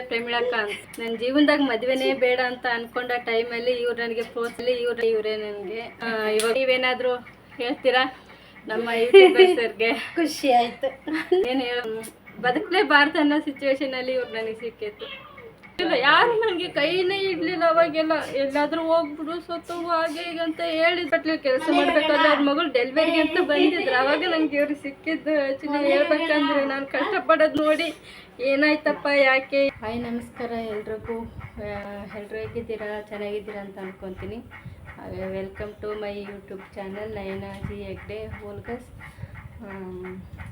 ಪ್ರೇಮಿಳಕ್ಕ ಅಂತ ನನ್ನ ಜೀವನದಾಗ ಮದ್ವೆನೇ ಬೇಡ ಅಂತ ಅನ್ಕೊಂಡ ಟೈಮಲ್ಲಿ ಇವ್ರು ನನಗೆ ಪ್ರೋತ್ಸಲ್ಲಿ ಇವ್ರು ಇವರೇ ನನಗೆ. ಇವಾಗ ನೀವೇನಾದರೂ ಹೇಳ್ತೀರಾ? ನಮ್ಮ ಯೂಟ್ಯೂಬರ್ಸರ್ಗೆ ಖುಷಿ ಆಯ್ತು. ಏನು ಹೇಳ ಬದುಕಲೇಬಾರ್ದು ಅನ್ನೋ ಸಿಚುವೇಶನಲ್ಲಿ ಇವ್ರು ನನಗೆ ಸಿಕ್ಕಿತ್ತು. ಇಲ್ಲ ಯಾರು ನನಗೆ ಕೈನೇ ಇಡ್ಲಿಲ್ಲ ಅವಾಗೆಲ್ಲ. ಎಲ್ಲಾದ್ರೂ ಹೋಗ್ಬಿಡು ಸೊತ್ತು ಹಾಗೆ ಈಗ ಅಂತ ಹೇಳಿ ಬಟ್ಲಿ ಕೆಲಸ ಮಾಡ್ಬೇಕಾದ್ರೆ ಅವ್ರ ಮಗಳು ಡೆಲಿವರಿಗೆ ಅಂತ ಬಂದಿದ್ರು. ಅವಾಗ ನಂಗೆ ಇವ್ರು ಸಿಕ್ಕಿದ್ದು ಆ್ಯಕ್ಚುಲಿ ಹೇಳ್ಬೇಕಂದ್ರೆ ನಾನು ಕಷ್ಟಪಡೋದು ನೋಡಿ. ಏನಾಯ್ತಪ್ಪ ಯಾಕೆ? ಹಾಯ್ ನಮಸ್ಕಾರ ಎಲ್ರಿಗೂ. ಎಲ್ಲರೂ ಹೇಗಿದ್ದೀರಾ? ಚೆನ್ನಾಗಿದ್ದೀರಾ ಅಂತ ಅನ್ಕೊತೀನಿ. Welcome to my YouTube channel Nayana G Hegde ಹೋಲ್ಗಸ್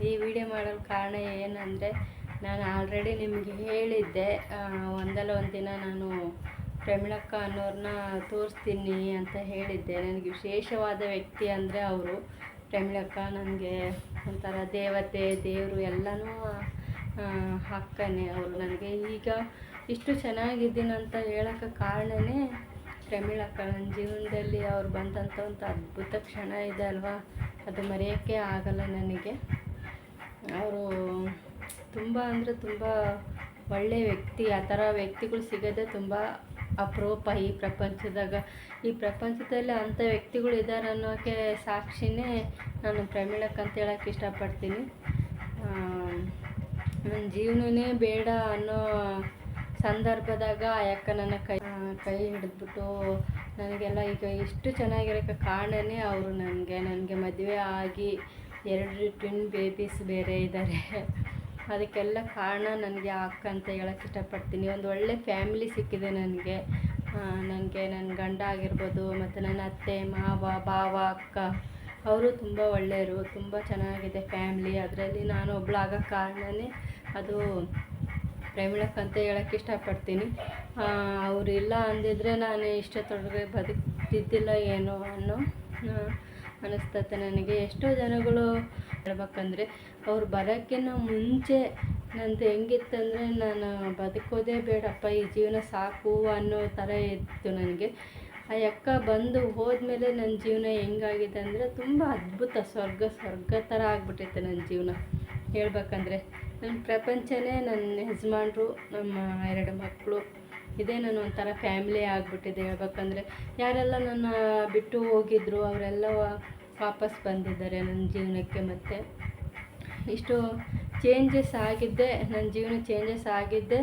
ಈ ವಿಡಿಯೋ ಮಾಡಲು ಕಾರಣ ಏನಂದರೆ ನಾನು ಆಲ್ರೆಡಿ ನಿಮಗೆ ಹೇಳಿದ್ದೆ ಒಂದಲ್ಲ ಒಂದು ದಿನ ನಾನು ಪ್ರಮಿಳಕ್ಕ ಅನ್ನೋರನ್ನ ತೋರಿಸ್ತೀನಿ ಅಂತ ಹೇಳಿದ್ದೆ. ನನಗೆ ವಿಶೇಷವಾದ ವ್ಯಕ್ತಿ ಅಂದರೆ ಅವರು. ಪ್ರಮಿಳಕ್ಕ ನನಗೆ ಒಂಥರ ದೇವತೆ, ದೇವರು ಎಲ್ಲನೂ ಹಾಕ್ತಾನೆ ಅವರು ನನಗೆ. ಈಗ ಇಷ್ಟು ಚೆನ್ನಾಗಿದ್ದೀನಂತ ಹೇಳೋಕ್ಕೆ ಕಾರಣನೇ ಪ್ರಮಿಳಕ್ಕ ನನ್ನ ಜೀವನದಲ್ಲಿ ಅವ್ರು ಬಂದಂಥ ಒಂದು ಅದ್ಭುತ ಕ್ಷಣ ಇದೆ ಅಲ್ವಾ? ಅದು ಮರೆಯೋಕ್ಕೆ ಆಗಲ್ಲ ನನಗೆ. ತುಂಬ ಅಂದರೆ ತುಂಬ ಒಳ್ಳೆಯ ವ್ಯಕ್ತಿ, ಆ ಥರ ವ್ಯಕ್ತಿಗಳು ಸಿಗೋದೇ ತುಂಬ ಅಪರೂಪ ಈ ಪ್ರಪಂಚದಾಗ. ಈ ಪ್ರಪಂಚದಲ್ಲಿ ಅಂಥ ವ್ಯಕ್ತಿಗಳು ಇದ್ದಾರೆ ಅನ್ನೋಕ್ಕೆ ಸಾಕ್ಷಿನೇ ನಾನು ಪ್ರಮೀಳಕ್ಕೆ ಅಂತ ಹೇಳಕ್ಕೆ ಇಷ್ಟಪಡ್ತೀನಿ. ನನ್ನ ಜೀವನನೇ ಬೇಡ ಅನ್ನೋ ಸಂದರ್ಭದಾಗ ಆ ಯಕ್ಕ ನನ್ನ ಕೈ ಕೈ ಹಿಡಿದ್ಬಿಟ್ಟು ನನಗೆಲ್ಲ ಈಗ ಇಷ್ಟು ಚೆನ್ನಾಗಿರೋಕ್ಕೆ ಕಾರಣನೇ ಅವರು ನನಗೆ. ನನಗೆ ಮದುವೆ ಆಗಿ ಎರಡು ಟ್ವಿನ್ ಬೇಬೀಸ್ ಬೇರೆ ಇದ್ದಾರೆ ಅದಕ್ಕೆಲ್ಲ ಕಾರಣ ನನಗೆ ಅಕ್ಕ ಅಂತ ಹೇಳಕ್ಕೆ ಇಷ್ಟಪಡ್ತೀನಿ. ಒಂದು ಒಳ್ಳೆ ಫ್ಯಾಮಿಲಿ ಸಿಕ್ಕಿದೆ ನನಗೆ. ನನಗೆ ನನ್ನ ಗಂಡ ಆಗಿರ್ಬೋದು, ಮತ್ತು ನನ್ನ ಅತ್ತೆ, ಮಾವ, ಭಾವ, ಅಕ್ಕ, ಅವರು ತುಂಬ ಒಳ್ಳೆಯವರು, ತುಂಬ ಚೆನ್ನಾಗಿದೆ ಫ್ಯಾಮ್ಲಿ ಅದರಲ್ಲಿ ನಾನು ಒಬ್ಳು ಆಗೋ ಕಾರಣನೇ ಅದು ಪ್ರೇಮಿಳಕ್ ಅಂತ ಹೇಳಕ್ಕೆ ಇಷ್ಟಪಡ್ತೀನಿ. ಅವರಿಲ್ಲ ಅಂದಿದ್ರೆ ನಾನು ಇಷ್ಟೊತ್ತೊಳಗೆ ಬದುಕ್ತಿದ್ದಿಲ್ಲ ಏನೋ ಅನ್ನೋ ಅನಿಸ್ತತೆ ನನಗೆ. ಎಷ್ಟೋ ಜನಗಳು ಹೇಳ್ಬೇಕಂದ್ರೆ ಅವ್ರು ಬರೋಕ್ಕಿನ್ನ ಮುಂಚೆ ನಂದು ಹೆಂಗಿತ್ತಂದರೆ ನಾನು ಬದುಕೋದೇ ಬೇಡಪ್ಪ, ಈ ಜೀವನ ಸಾಕು ಅನ್ನೋ ಥರ ಇತ್ತು ನನಗೆ. ಆ ಅಕ್ಕ ಬಂದು ಹೋದ್ಮೇಲೆ ನನ್ನ ಜೀವನ ಹೆಂಗಾಗಿದೆ ಅಂದರೆ ತುಂಬ ಅದ್ಭುತ, ಸ್ವರ್ಗ ಸ್ವರ್ಗ ಥರ ಆಗ್ಬಿಟ್ಟೈತೆ ನನ್ನ ಜೀವನ. ಹೇಳ್ಬೇಕಂದ್ರೆ ನನ್ನ ಪ್ರಪಂಚನೇ ನನ್ನ ಯಜಮಾನ್ರು, ನಮ್ಮ ಎರಡು ಮಕ್ಕಳು, ಇದೇ ನಾನು ಒಂಥರ ಫ್ಯಾಮಿಲಿ ಆಗಿಬಿಟ್ಟಿದೆ. ಹೇಳ್ಬೇಕಂದ್ರೆ ಯಾರೆಲ್ಲ ನನ್ನ ಬಿಟ್ಟು ಹೋಗಿದ್ರು, ಅವರೆಲ್ಲ ವಾಪಸ್ ಬಂದಿದ್ದಾರೆ ನನ್ನ ಜೀವನಕ್ಕೆ ಮತ್ತೆ. ಇಷ್ಟು ಚೇಂಜಸ್ ಆಗಿದ್ದೆ, ನನ್ನ ಜೀವನ ಚೇಂಜಸ್ ಆಗಿದ್ದೆ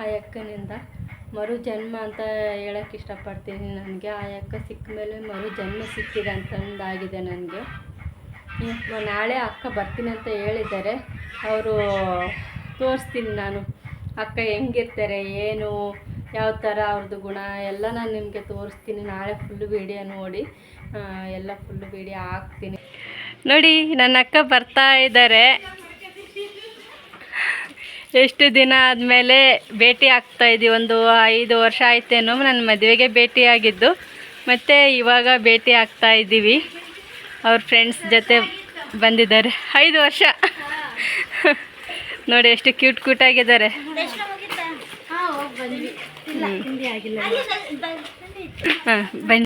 ಆ ಅಕ್ಕನಿಂದ. ಮರು ಜನ್ಮ ಅಂತ ಹೇಳಕ್ಕೆ ಇಷ್ಟಪಡ್ತೀನಿ ನನಗೆ. ಆ ಅಕ್ಕ ಸಿಕ್ಕ ಮೇಲೆ ಮರು ಜನ್ಮ ಸಿಕ್ಕಿದೆ ಅಂತಂದಾಗಿದೆ ನನಗೆ. ನಾಳೆ ಅಕ್ಕ ಬರ್ತೀನಿ ಅಂತ ಹೇಳಿದ್ದಾರೆ. ಅವರು ತೋರಿಸ್ತೀನಿ ನಾನು. ಅಕ್ಕ ಹೆಂಗಿರ್ತಾರೆ, ಏನು ಯಾವ ಥರ ಅವ್ರದ್ದು ಗುಣ ಎಲ್ಲ ನಾನು ನಿಮಗೆ ತೋರಿಸ್ತೀನಿ. ನಾಳೆ ಫುಲ್ ವಿಡಿಯೋ ನೋಡಿ. ಎಲ್ಲ ಫುಲ್ ಬೇಡಿ ಹಾಕ್ತೀನಿ. ನೋಡಿ ನನ್ನ ಅಕ್ಕ ಬರ್ತಾ ಇದ್ದಾರೆ. ಎಷ್ಟು ದಿನ ಆದಮೇಲೆ ಭೇಟಿ ಆಗ್ತಾ ಇದ್ದೀವಿ. ಒಂದು ಐದು ವರ್ಷ ಆಯ್ತೇನೋ ನನ್ನ ಮದುವೆಗೆ ಭೇಟಿಯಾಗಿದ್ದು ಮತ್ತು ಇವಾಗ ಭೇಟಿ ಆಗ್ತಾ ಇದ್ದೀವಿ. ಅವ್ರ ಫ್ರೆಂಡ್ಸ್ ಜೊತೆ ಬಂದಿದ್ದಾರೆ. ಐದು ವರ್ಷ. ನೋಡಿ ಎಷ್ಟು ಕ್ಯೂಟ್ ಕ್ಯೂಟ್ ಆಗಿದ್ದಾರೆ. ಹಾಂ ಹೋಗಿ ಬಂದ್ವಿ. ಇಲ್ಲ ತಿಂಡಿ ಆಗಿಲ್ಲ. ಹಾಂ ಬನ್ನಿ.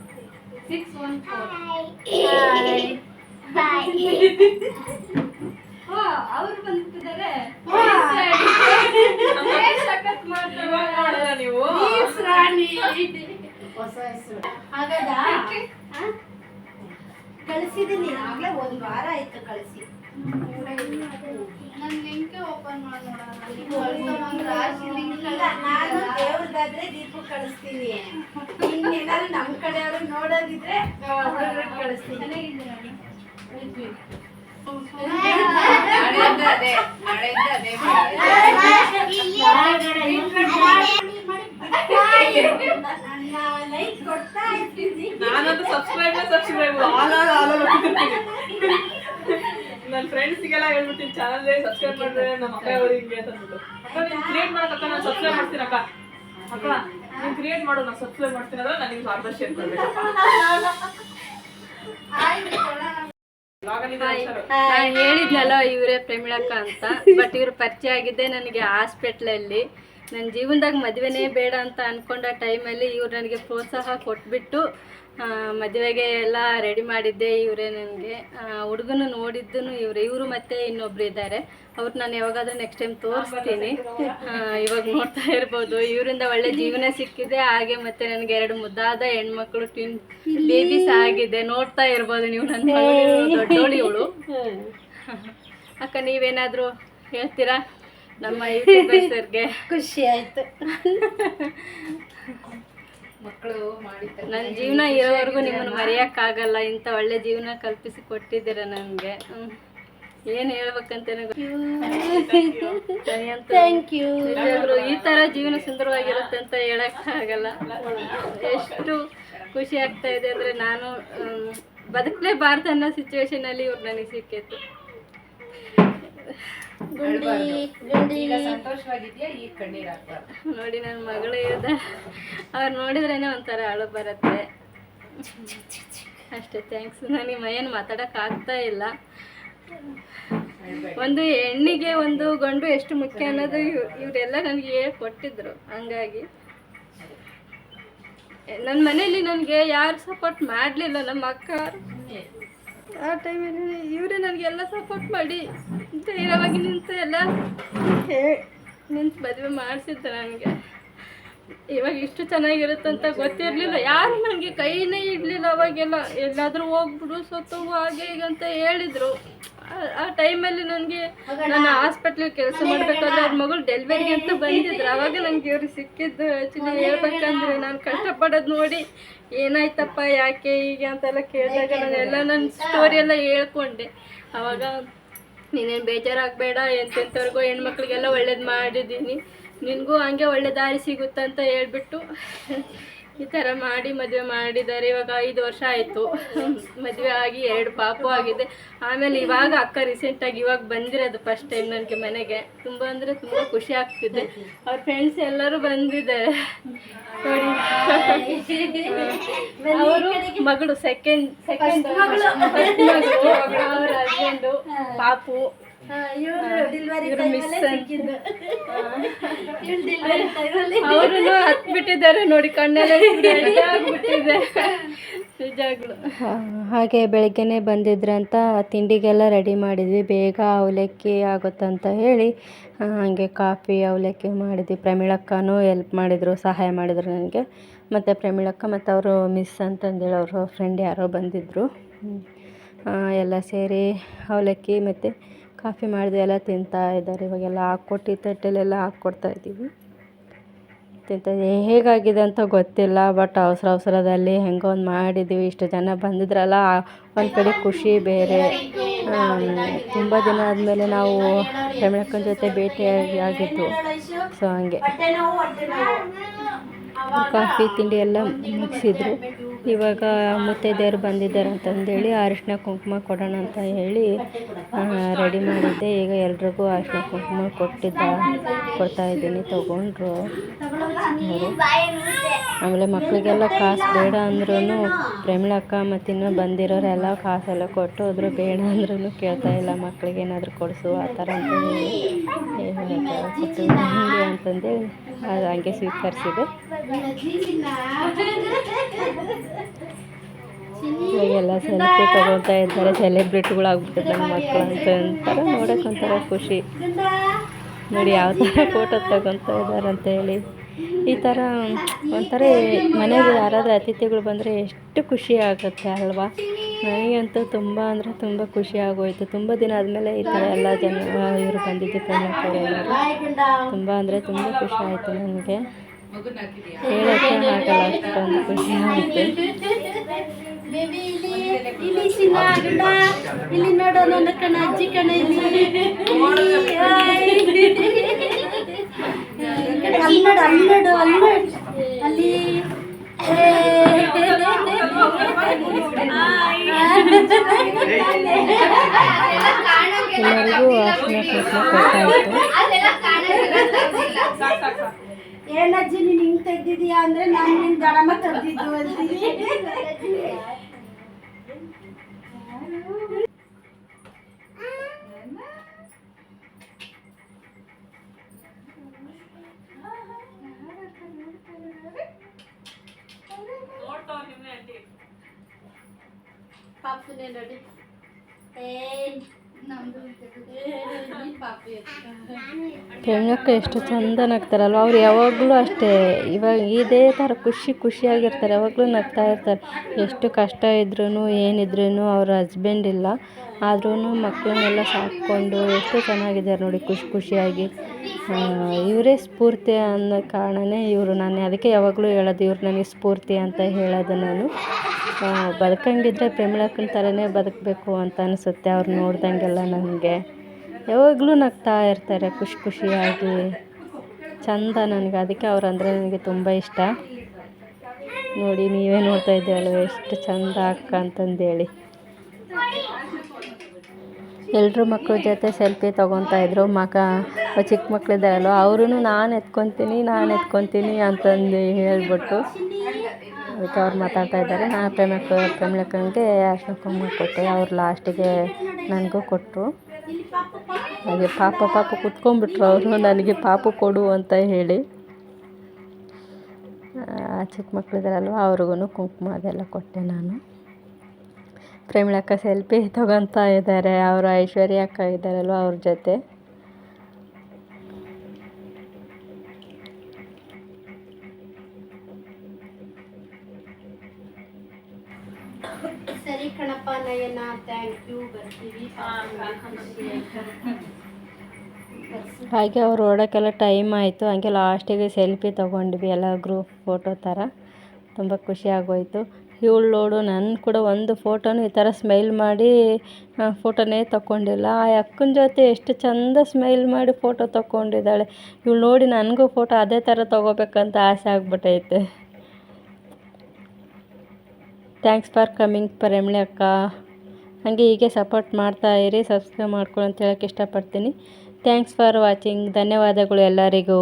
ಸಿಕ್ಸ್ ಒನ್ ಫೋರ್ ಅವರು ಬಂದ್ಬಿಟ್ಟಿದ್ದಾರೆ ನೀವು. ಹೊಸ ಹೆಸರು ಹಾಗಾದ ಕಳಿಸಿದ್ದೀನಿ ಆಗ್ಲೇ ಒಂದ್ ವಾರ ಆಯ್ತು ಕಳಿಸಿ. ಇಲ್ಲ, ನಾನು ದೇವ್ರದಾದ್ರೆ ದೀಪ ಕಳಿಸ್ತೀನಿ. ಇನ್ನೇನಾದ್ರು ನಮ್ಮ ಕಡೆಯವರು ನೋಡೋದಿದ್ರೆ ಹುಡುಗ್ರಿಗೆ ಕಳಿಸ್ತೀನಿ. ನನ್ನ ಲೈಕ್ ಕೊಡ್ತಾ ಇರ್ತೀನಿ. ನಾನಂತೂ subscribe subscribe all all all ನನ್ನ ಫ್ರೆಂಡ್ಸಿಗೆಲ್ಲ ಹೇಳ್ಬಿಡ್ತೀನಿ ಚಾನಲ್ ಸಬ್ಸ್ಕ್ರೈಬ್ ಮಾಡಿದ್ರೆ ನಮ್ಮ ಅಕ್ಕ ಅವ್ರಿಗೆ ಹಿಂಗೆ ಅಂತ ಅಂದ್ಬಿಟ್ಟು. ಅಕ್ಕ ನೀನು ಕ್ರಿಯೇಟ್ ಮಾಡಕ್ಕ ನಾನು ಸಬ್ಸ್ಕ್ರೈಬ್ ಮಾಡ್ತೀನಿ ಅಕ್ಕ ಅಕ್ಕ ನೀನು ಕ್ರಿಯೇಟ್ ಮಾಡು ನಾನು ಸಬ್ಸ್ಕ್ರೈಬ್ ಮಾಡ್ತೀನಿ ಅಂದ್ರೆ ನನಗೆ ಅರ್ಧ ಶೇರ್ ಮಾಡ್ಬೇಕು ನಾನು ಹೇಳಿದ್ನಲ್ಲ ಇವರೇ ಪ್ರೇಮಿಳಕ್ಕ ಅಂತ ಬಟ್ ಇವ್ರು ಪರಿಚಯ ಆಗಿದ್ದೆ ನನಗೆ ಹಾಸ್ಪಿಟ್ಲಲ್ಲಿ. ನನ್ನ ಜೀವನದಾಗ ಮದುವೆನೇ ಬೇಡ ಅಂತ ಅನ್ಕೊಂಡ ಟೈಮಲ್ಲಿ ಇವ್ರು ನನಗೆ ಪ್ರೋತ್ಸಾಹ ಕೊಟ್ಬಿಟ್ಟು ಮದುವೆಗೆ ಎಲ್ಲ ರೆಡಿ ಮಾಡಿದ್ದೆ ಇವರೇ ನನಗೆ. ಹುಡುಗನ ನೋಡಿದ್ದು ಇವ್ರು. ಇವರು ಮತ್ತೆ ಇನ್ನೊಬ್ರು ಇದ್ದಾರೆ. ಅವ್ರು ನಾನು ಯಾವಾಗಾದ್ರೂ ನೆಕ್ಸ್ಟ್ ಟೈಮ್ ತೋರಿಸ್ತೀನಿ. ಇವಾಗ ನೋಡ್ತಾ ಇರ್ಬೋದು. ಇವರಿಂದ ಒಳ್ಳೆ ಜೀವನ ಸಿಕ್ಕಿದೆ. ಹಾಗೆ ಮತ್ತೆ ನನಗೆ ಎರಡು ಮುದ್ದಾದ ಹೆಣ್ಮಕ್ಳು ಟ್ವಿನ್ ಬೇಬೀಸ್ ಆಗಿದೆ. ನೋಡ್ತಾ ಇರ್ಬೋದು ನೀವು ನನ್ನ ದೊಡ್ಡೋಳು ಇವಳು. ಅಕ್ಕ, ನೀವೇನಾದರೂ ಹೇಳ್ತೀರಾ? ನಮ್ಮ ಯೂಟ್ಯೂಬರ್ಸರ್ಗೆ ಖುಷಿ ಆಯ್ತು. ಮಕ್ಕಳು ನನ್ನ ಜೀವನ ಇರೋವರೆಗೂ ನಿಮ್ಮನ್ನು ಮರೆಯೋಕ್ಕಾಗಲ್ಲ ಇಂಥ ಒಳ್ಳೆ ಜೀವನ ಕಲ್ಪಿಸಿ ಕೊಟ್ಟಿದ್ದೀರ ನನಗೆ. ಏನು ಹೇಳ್ಬೇಕಂತೇನೆ ಥ್ಯಾಂಕ್ ಯು ನಿಜವಾಗ್ಲೂ ಈ ಥರ ಜೀವನ ಸುಂದರವಾಗಿರುತ್ತೆ ಅಂತ ಹೇಳೋಕ್ಕಾಗಲ್ಲ. ಎಷ್ಟು ಖುಷಿ ಆಗ್ತಾ ಇದೆ ಅಂದರೆ ನಾನು ಬದುಕಲೇಬಾರ್ದು ಅನ್ನೋ ಸಿಚುವೇಶನಲ್ಲಿ ಇವ್ರು ನನಗೆ ಸಿಕ್ಕಿತ್ತು ಈಗ ಸಂತೋಷವಾಗಿದ್ಯಾ? ಈಗ ಕಣ್ಣೀರ್ ಹಾಕ್ಬಾರ್ದು. ನೋಡಿ ನನ್ನ ಮಗಳು ಇದ್ದ ಅವ್ರು ನೋಡಿದ್ರೇನೆ ಒಂಥರ ಅಳು ಬರುತ್ತೆ. ಅಷ್ಟೇ ಥ್ಯಾಂಕ್ಸ್ ನನಗೆ ಮೈಯನ್ನು ಮಾತಾಡೋಕೆ ಆಗ್ತಾ ಇಲ್ಲ. ಒಂದು ಹೆಣ್ಣಿಗೆ ಒಂದು ಗಂಡು ಎಷ್ಟು ಮುಖ್ಯ ಅನ್ನೋದು ಇವ್- ಇವರೆಲ್ಲ ನನಗೆ ಹೇಳ್ಕೊಟ್ಟಿದ್ರು. ಹಂಗಾಗಿ. ನನ್ನ ಮನೇಲಿ ನನಗೆ ಯಾರು ಸಪೋರ್ಟ್ ಮಾಡಲಿಲ್ಲ. ನಮ್ಮ ಅಕ್ಕ ಆ ಟೈಮಲ್ಲಿ ಇವರೇ ನನಗೆಲ್ಲ ಸಪೋರ್ಟ್ ಮಾಡಿ ಧೈರ್ಯವಾಗಿ ನಿಂತು ಎಲ್ಲ ನಿಂತು ಮದುವೆ ಮಾಡಿಸಿದ್ದು ನನಗೆ. ಇವಾಗ ಇಷ್ಟು ಚೆನ್ನಾಗಿರುತ್ತಂತ ಗೊತ್ತಿರಲಿಲ್ಲ. ಯಾರು ನನಗೆ ಕೈನೇ ಇಡಲಿಲ್ಲ ಅವಾಗೆಲ್ಲ. ಎಲ್ಲಾದರೂ ಹೋಗ್ಬಿಡು ಸೊತ್ತು ಹಾಗೆ ಹೀಗೆ ಅಂತ ಹೇಳಿದರು. ಆ ಟೈಮಲ್ಲಿ ನನಗೆ ನಾನು ಹಾಸ್ಪಿಟ್ಲ್ ಕೆಲಸ ಮಾಡ್ಬೇಕಾದ್ರೆ ಅವ್ರ ಮಗಳು ಡೆಲಿವರಿ ಅಂತ ಬಂದಿದ್ರು. ಅವಾಗ ನನಗೆ ಇವ್ರು ಸಿಕ್ಕಿದ್ದು ಆ್ಯಕ್ಚುಲಿ ಹೇಳ್ಬೇಕಂದ್ರೆ ನಾನು ಕಷ್ಟಪಡೋದು ನೋಡಿ ಏನಾಯ್ತಪ್ಪ ಯಾಕೆ ಹೀಗೆ ಅಂತೆಲ್ಲ ಕೇಳಿದಾಗ ನಾನೆಲ್ಲ ನನ್ನ ಸ್ಟೋರಿ ಎಲ್ಲ ಹೇಳ್ಕೊಂಡೆ. ಅವಾಗ ನೀನೇನು ಬೇಜಾರಾಗಬೇಡ ಎಂತೆಂಥವ್ರಿಗೂ ಹೆಣ್ಮಕ್ಳಿಗೆಲ್ಲ ಒಳ್ಳೇದು ಮಾಡಿದ್ದೀನಿ. ನಿನಗೂ ಹಂಗೆ ಒಳ್ಳೆ ದಾರಿ ಸಿಗುತ್ತಂತ ಹೇಳ್ಬಿಟ್ಟು ಈ ಥರ ಮಾಡಿ ಮದುವೆ ಮಾಡಿದ್ದಾರೆ. ಇವಾಗ ಐದು ವರ್ಷ ಆಯಿತು. ಮದುವೆ ಆಗಿ ಎರಡು ಪಾಪು ಆಗಿದೆ. ಆಮೇಲೆ ಇವಾಗ ಅಕ್ಕ ರೀಸೆಂಟಾಗಿ ಇವಾಗ ಬಂದಿರೋದು ಫಸ್ಟ್ ಟೈಮ್ ನನಗೆ ಮನೆಗೆ. ತುಂಬ ಅಂದರೆ ತುಂಬ ಖುಷಿ ಆಗ್ತಿದೆ. ಅವ್ರ ಫ್ರೆಂಡ್ಸ್ ಎಲ್ಲರೂ ಬಂದಿದ್ದಾರೆ. ಅವರು ಮಗಳು ಸೆಕೆಂಡ್ ಸೆಕೆಂಡ್ ಅವ್ರ ಹಸ್ಬೆಂಡು ಪಾಪು. ಅವರು ಹತ್ಬಿಟ್ಟಿದ್ದಾರೆ ನೋಡಿ ಕಣ್ಣೆಲ್ಲ ಆಗ್ಬಿಟ್ಟಿದೆ. ನಿಜಾಗ್ಲು. ಹಾಗೆ ಬೆಳಗ್ಗೆನೆ ಬಂದಿದ್ರಂತ ತಿಂಡಿಗೆಲ್ಲ ರೆಡಿ ಮಾಡಿದ್ವಿ. ಬೇಗ ಅವಲಕ್ಕಿ ಆಗುತ್ತಂತ ಹೇಳಿ ಹಾಗೆ ಕಾಫಿ ಅವಲಕ್ಕಿ ಮಾಡಿದ್ವಿ. ಪ್ರಮೀಳಕ್ಕನೂ ಎಲ್ಪ್ ಮಾಡಿದರು ಸಹಾಯ ಮಾಡಿದರು ನನಗೆ. ಮತ್ತು ಪ್ರಮೀಳಕ್ಕ ಮತ್ತು ಅವರು ಮಿಸ್ ಅಂತಂದೇಳಿ ಅವರು ಫ್ರೆಂಡ್ ಯಾರೋ ಬಂದಿದ್ದರು ಎಲ್ಲ ಸೇರಿ ಅವಲಕ್ಕಿ ಮತ್ತು ಕಾಫಿ ಮಾಡಿದೆ, ಎಲ್ಲ ತಿಂತಾ ಇದ್ದಾರೆ. ಇವಾಗೆಲ್ಲ ಹಾಕ್ಕೊಟ್ಟು ತಟ್ಟೆಲೆಲ್ಲ ಹಾಕ್ಕೊಡ್ತಾ ಇದ್ದೀವಿ. ತಿಂತಾ ಹೇಗಾಗಿದೆ ಅಂತ ಗೊತ್ತಿಲ್ಲ, ಬಟ್ ಅವಸರ ಅವಸರದಲ್ಲಿ ಹೆಂಗೋ ಒಂದು ಮಾಡಿದ್ದೀವಿ. ಇಷ್ಟು ಜನ ಬಂದಿದ್ರಲ್ಲ, ಒಂದು ಕಡೆ ಖುಷಿ ಬೇರೆ. ತುಂಬ ದಿನ ಆದಮೇಲೆ ನಾವು ರಮಣಕ್ಕನ ಜೊತೆ ಭೇಟಿಯಾಗಿ ಆಗಿದ್ದು ಸೊ, ಹಂಗೆ. ಕಾಫಿ, ತಿಂಡಿ ಎಲ್ಲ ಮುಗಿಸಿದ್ರು. ಇವಾಗ ಮುತ್ತೈದೆಯರು ಬಂದಿದ್ದಾರೆ ಅಂತಂದೇಳಿ ಅರಿಶಿನ ಕುಂಕುಮ ಕೊಡೋಣ ಅಂತ ಹೇಳಿ ರೆಡಿ ಮಾಡಿದ್ದೆ. ಈಗ ಎಲ್ರಿಗೂ ಅರಿಶಿನ ಕುಂಕುಮ ಕೊಟ್ಟಿದ್ದ, ಕೊಡ್ತಾ ಇದ್ದೀನಿ, ತೊಗೊಂಡ್ರು. ಆಮೇಲೆ ಮಕ್ಕಳಿಗೆಲ್ಲ ಕಾಸು ಬೇಡ ಅಂದ್ರೂ ಪ್ರೇಮಿಳಕ್ಕ ಮತ್ತು ಇನ್ನೂ ಬಂದಿರೋರೆಲ್ಲ ಕಾಸೆಲ್ಲ ಕೊಟ್ಟು ಹೋದ್ರು ಬೇಡ ಅಂದ್ರೂ ಕೇಳ್ತಾ ಇಲ್ಲ ಮಕ್ಕಳಿಗೆ ಏನಾದರೂ ಕೊಡಿಸು, ಆ ಥರ ಅಂತ ಹೇಳಿ ಹಂಗೆ ಅಂತಂದೇಳಿ ಅದು ಹಂಗೆ ಸ್ವೀಕರಿಸಿದೆ. ಇವಾಗೆಲ್ಲ ಸೆಲ್ಫಿ ತಗೊಳ್ತಾ ಇದ್ದಾರೆ ಸೆಲೆಬ್ರಿಟಿಗಳು ಆಗ್ಬಿಟ್ಟಿದ್ದಾರೆ ನಮ್ಮ ಮಕ್ಕಳು ಅಂತ ಅಂತಾರೆ ನೋಡೋಕೆ ಒಂಥರ ಖುಷಿ. ನೋಡಿ ಯಾವ ಥರ ಫೋಟೋ ತಗೊತಾ ಇದ್ದಾರೆ ಅಂತ ಹೇಳಿ. ಈ ಥರ ಒಂಥರ ಮನೆಗೆ ಯಾರಾದರೂ ಅತಿಥಿಗಳು ಬಂದರೆ ಎಷ್ಟು ಖುಷಿ ಆಗುತ್ತೆ ಅಲ್ವಾ? ನನಗಂತೂ ತುಂಬ ಅಂದರೆ ತುಂಬ ಖುಷಿ ಆಗೋಯ್ತು. ತುಂಬ ದಿನ ಆದಮೇಲೆ ಈ ಥರ ಎಲ್ಲ ಜನ ಇವರು ಬಂದಿದ್ದು ಕನ್ಯಾಕುಮಾರಿಯವರು ತುಂಬ ಅಂದರೆ ತುಂಬ ಖುಷಿ ಆಯಿತು ನನಗೆ. ಹೇಳೋಕ್ಕೆ ಆಗಲ್ಲ ಅಷ್ಟೊಂದು ಖುಷಿ ಆಯಿತು ಇಲ್ಲಿ ಚಿನ್ನ ಗಂಡ ಇಲ್ಲಿ ನೋಡು ನನ್ನ ಕಣ ಅಜ್ಜಿ ಕಣ ಇಲ್ಲಿ. ಅಲ್ಲಿ ನೋಡು ಅಲ್ಲಿ ನೋಡು ಅಲ್ಲಿ ನೋಡು ಅಲ್ಲಿ. ಎಲ್ಲರಿಗೂ ಸಾಕು ಸಾಕು ಸಾಕು ಏನಜ್ಜಿ ನೀನ್ ಹಿಂಗ್ ತೆಗ್ದಿದೀಯಾ ಅಂದ್ರೆ ನಾನ್ ನಿನ್ ದಡಮ ತೆಗ್ದಿದ್ದು ಅಂತೀನಿ ನೋಡ್ತಾವ ನಿಮ್ನೆ ಆಂಟಿ ಪಾಪುನೇ ಪ್ರೇಮಕ್ಕ ಎಷ್ಟು ಚಂದ ನಗ್ತಾರಲ್ವ ಅವ್ರು ಯಾವಾಗಲೂ ಅಷ್ಟೇ. ಇವಾಗ ಇದೇ ಥರ ಖುಷಿ ಖುಷಿಯಾಗಿರ್ತಾರೆ. ಯಾವಾಗಲೂ ನಗ್ತಾ ಇರ್ತಾರೆ. ಎಷ್ಟು ಕಷ್ಟ ಇದ್ರೂ ಏನಿದ್ರೂ ಅವ್ರ ಹಸ್ಬೆಂಡ್ ಇಲ್ಲ. ಆದ್ರೂ ಮಕ್ಕಳನ್ನೆಲ್ಲ ಸಾಕ್ಕೊಂಡು ಎಷ್ಟು ಚೆನ್ನಾಗಿದ್ದಾರೆ ನೋಡಿ ಖುಷಿ ಖುಷಿಯಾಗಿ. ಇವರೇ ಸ್ಫೂರ್ತಿ ಅನ್ನೋ ಕಾರಣನೇ ಇವರು. ನಾನು ಅದಕ್ಕೆ ಯಾವಾಗಲೂ ಹೇಳೋದು, ಇವ್ರು ನನಗೆ ಸ್ಫೂರ್ತಿ ಅಂತ ಹೇಳೋದು ನಾನು. ಬದುಕಂಗಿದ್ರೆ ಪ್ರೇಮಳಕ್ಕನ ಥರನೇ ಬದುಕಬೇಕು ಅಂತ ಅನಿಸುತ್ತೆ ಅವ್ರು ನೋಡ್ದಂಗೆಲ್ಲ ನನಗೆ. ಯಾವಾಗಲೂ ನಗ್ತಾ ಇರ್ತಾರೆ ಖುಷಿ ಖುಷಿಯಾಗಿ. ಚಂದ ನನಗೆ, ಅದಕ್ಕೆ ಅವ್ರು ಅಂದರೆ ನನಗೆ ತುಂಬ ಇಷ್ಟ. ನೋಡಿ, ನೀವೇ ನೋಡ್ತಾ ಇದ್ದೀರಲ್ವ, ಎಷ್ಟು ಚಂದ ಅಕ್ಕ ಅಂತಂದೇಳಿ. ಎಲ್ಲರೂ ಮಕ್ಕಳ ಜೊತೆ ಸೆಲ್ಫಿ ಇದ್ರು, ಮಗ ಚಿಕ್ಕ ಮಕ್ಕಳಿದ್ದಾರಲ್ವ ಅವ್ರೂ ನಾನು ಎತ್ಕೊತೀನಿ ನಾನು ಎತ್ಕೊತೀನಿ ಅಂತಂದು ಹೇಳ್ಬಿಟ್ಟು. ಅದಕ್ಕೆ ಅವ್ರು ಮಾತಾಡ್ತಾ ಇದ್ದಾರೆ. ನಾನು ಪ್ರೇಮಕ್ಕ ಪ್ರೇಮಲಕ್ಕನಿಗೆ ಅರ್ಶಿನ ಕುಂಕುಮ ಕೊಟ್ಟೆ ಅವ್ರು ಲಾಸ್ಟಿಗೆ ನನಗೂ ಕೊಟ್ಟರು. ಹಾಗೆ ಪಾಪ ಪಾಪ ಕುತ್ಕೊಂಡ್ಬಿಟ್ರು ಅವರು. ನನಗೆ ಪಾಪ ಕೊಡು ಅಂತ ಹೇಳಿ. ಚಿಕ್ಕ ಮಕ್ಕಳಿದಾರಲ್ವ ಅವ್ರಿಗೂ ಕುಂಕುಮ ಅದೆಲ್ಲ ಕೊಟ್ಟೆ ನಾನು. ಪ್ರೇಮಳಕ್ಕ ಸೆಲ್ಫಿ ತೊಗೊತಾ ಇದ್ದಾರೆ. ಅವರು ಐಶ್ವರ್ಯ ಅಕ್ಕ ಇದ್ದಾರಲ್ವ, ಅವ್ರ ಜೊತೆ. ಸರಿ ಕಣಪ್ಪ, ನಯನ ಥ್ಯಾಂಕ್ ಯು ಬರ್ತೀವಿ. ಹಾಗೆ ಅವ್ರು ಓಡೋಕ್ಕೆಲ್ಲ ಟೈಮ್ ಆಯಿತು. ಹಾಗೆ ಲಾಸ್ಟಿಗೆ ಸೆಲ್ಫಿ ತೊಗೊಂಡ್ವಿ ಎಲ್ಲ ಗ್ರೂಪ್ ಫೋಟೋ ಥರ ತುಂಬ ಖುಷಿ ಆಗೋಯ್ತು. ಇವಳು ನೋಡು ನನ್ನ ಕೂಡ ಒಂದು ಫೋಟೋನು ಈ ಥರ ಸ್ಮೈಲ್ ಮಾಡಿ ಫೋಟೋನೇ ತಗೊಂಡಿಲ್ಲ ಆ ಅಕ್ಕನ ಜೊತೆ ಎಷ್ಟು ಚಂದ ಸ್ಮೈಲ್ ಮಾಡಿ ಫೋಟೋ ತೊಗೊಂಡಿದ್ದಾಳೆ ಇವಳು ನೋಡಿ ನನಗೂ ಫೋಟೋ ಅದೇ ಥರ ತೊಗೋಬೇಕಂತ ಆಸೆ ಆಗ್ಬಿಟ್ಟೈತೆ ಥ್ಯಾಂಕ್ಸ್ ಫಾರ್ ಕಮ್ಮಿಂಗ್ ಪರಮಳೆ ಅಕ್ಕ. ಹಾಗೆ ಹೀಗೆ ಸಪೋರ್ಟ್ ಮಾಡ್ತಾ ಇರಿ ಸಬ್ಸ್ಕ್ರೈಬ್ ಮಾಡ್ಕೊಳ್ಳಿ ಅಂತ ಹೇಳೋಕ್ಕೆ ಇಷ್ಟಪಡ್ತೀನಿ. ಥ್ಯಾಂಕ್ಸ್ ಫಾರ್ ವಾಚಿಂಗ್ ಧನ್ಯವಾದಗಳು ಎಲ್ಲರಿಗೂ.